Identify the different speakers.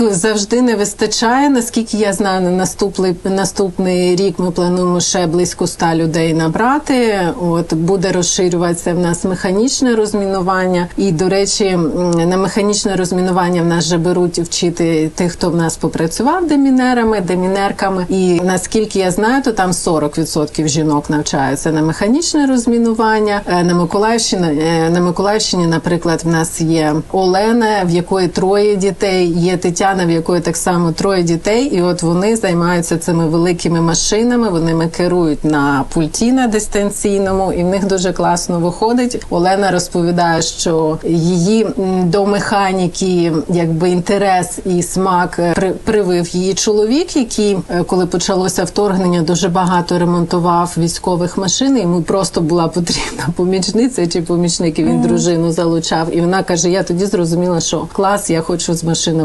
Speaker 1: завжди не вистачає. Наскільки я знаю, на наступний наступний рік ми плануємо ще близько ста людей набрати. От буде розширюватися в нас механічне розмінування. І до речі, на механічне розмінування в нас вже беруть вчити тих, хто в нас попрацював демінерами, демінерками. І наскільки я знаю, то там 40% жінок навчаються на механічне розмінування. Е, На Миколаївщині, е, на Миколаївщині, наприклад, в нас є Олена, в якої троє дітей, є Тетяна, в якої так само троє дітей, і от вони займаються цими великими машинами. Вони ми керують на пульті на дистанційному, і в них дуже класно виходить. Олена розповідає, що її до механіки, якби інтерес і смак е, при- привив її чоловік, який, е, коли почалося вторгнення, дуже багато ремонтував військових машин. і Йому просто була потрібна помічниця чи помічник. і Він дружину залучав. І вона каже: Я тоді зрозуміла, що клас, я хочу з машинами.